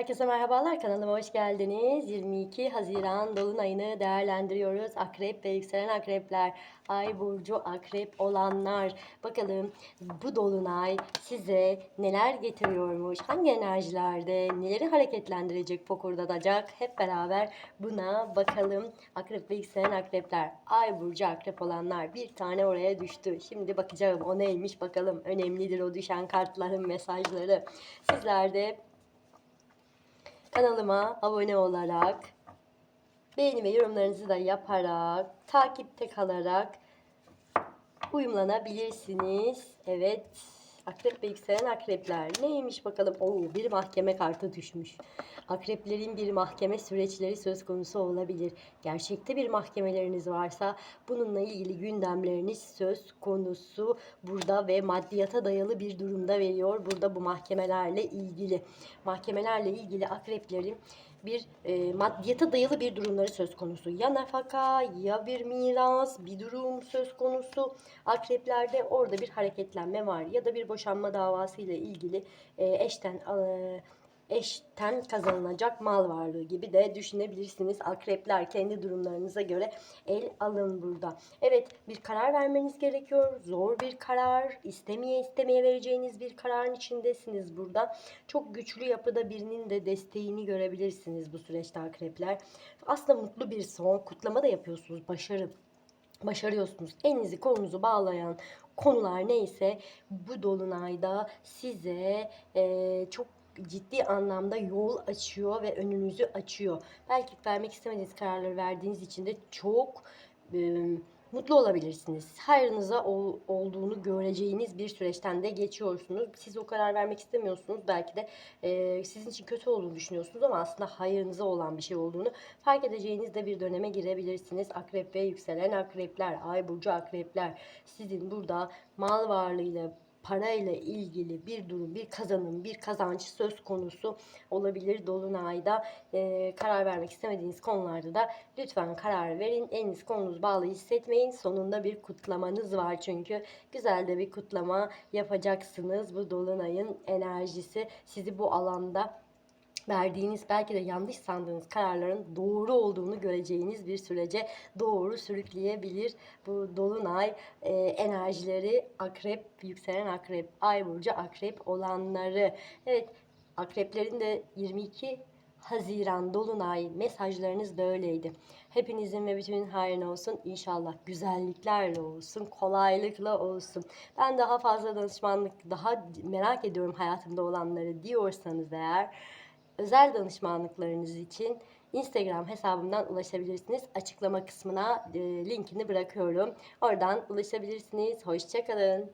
Herkese merhabalar kanalıma hoş geldiniz. 22 Haziran Dolunay'ını değerlendiriyoruz. Akrep ve yükselen akrepler, ay burcu akrep olanlar. Bakalım bu Dolunay size neler getiriyormuş, hangi enerjilerde, neleri hareketlendirecek, fokurdatacak. Hep beraber buna bakalım. Akrep ve yükselen akrepler, ay burcu akrep olanlar bir tane oraya düştü. Şimdi bakacağım o neymiş bakalım. Önemlidir o düşen kartların mesajları. Sizler de Kanalıma abone olarak, beğeni ve yorumlarınızı da yaparak, takipte kalarak uyumlanabilirsiniz. Evet. Akrep ve yükselen akrepler. Neymiş bakalım? Oo, bir mahkeme kartı düşmüş. Akreplerin bir mahkeme süreçleri söz konusu olabilir. Gerçekte bir mahkemeleriniz varsa bununla ilgili gündemleriniz söz konusu burada ve maddiyata dayalı bir durumda veriyor. Burada bu mahkemelerle ilgili. Mahkemelerle ilgili akreplerin bir e, maddiyata dayalı bir durumları söz konusu. Ya nafaka ya bir miras bir durum söz konusu. Akreplerde orada bir hareketlenme var ya da bir boşanma davası ile ilgili e, eşten e, eşten kazanılacak mal varlığı gibi de düşünebilirsiniz. Akrepler kendi durumlarınıza göre el alın burada. Evet bir karar vermeniz gerekiyor. Zor bir karar. istemeye istemeye vereceğiniz bir kararın içindesiniz burada. Çok güçlü yapıda birinin de desteğini görebilirsiniz bu süreçte akrepler. Aslında mutlu bir son. Kutlama da yapıyorsunuz. Başarı başarıyorsunuz. Elinizi kolunuzu bağlayan konular neyse bu dolunayda size e, çok ciddi anlamda yol açıyor ve önünüzü açıyor. Belki vermek istemediğiniz kararları verdiğiniz için de çok e, mutlu olabilirsiniz. Hayrınıza ol, olduğunu göreceğiniz bir süreçten de geçiyorsunuz. Siz o karar vermek istemiyorsunuz. Belki de e, sizin için kötü olduğunu düşünüyorsunuz ama aslında hayrınıza olan bir şey olduğunu fark edeceğiniz de bir döneme girebilirsiniz. Akrep ve yükselen akrepler, ay burcu akrepler sizin burada mal varlığıyla parayla ilgili bir durum, bir kazanım, bir kazanç söz konusu olabilir Dolunay'da. Ee, karar vermek istemediğiniz konularda da lütfen karar verin. Eliniz kolunuz bağlı hissetmeyin. Sonunda bir kutlamanız var çünkü. Güzel de bir kutlama yapacaksınız. Bu Dolunay'ın enerjisi sizi bu alanda verdiğiniz belki de yanlış sandığınız kararların doğru olduğunu göreceğiniz bir sürece doğru sürükleyebilir. Bu dolunay e, enerjileri akrep, yükselen akrep, ay burcu akrep olanları. Evet akreplerin de 22 Haziran Dolunay mesajlarınız böyleydi. Hepinizin ve bütün hayrına olsun. İnşallah güzelliklerle olsun, kolaylıkla olsun. Ben daha fazla danışmanlık, daha merak ediyorum hayatımda olanları diyorsanız eğer özel danışmanlıklarınız için Instagram hesabımdan ulaşabilirsiniz. Açıklama kısmına e, linkini bırakıyorum. Oradan ulaşabilirsiniz. Hoşçakalın.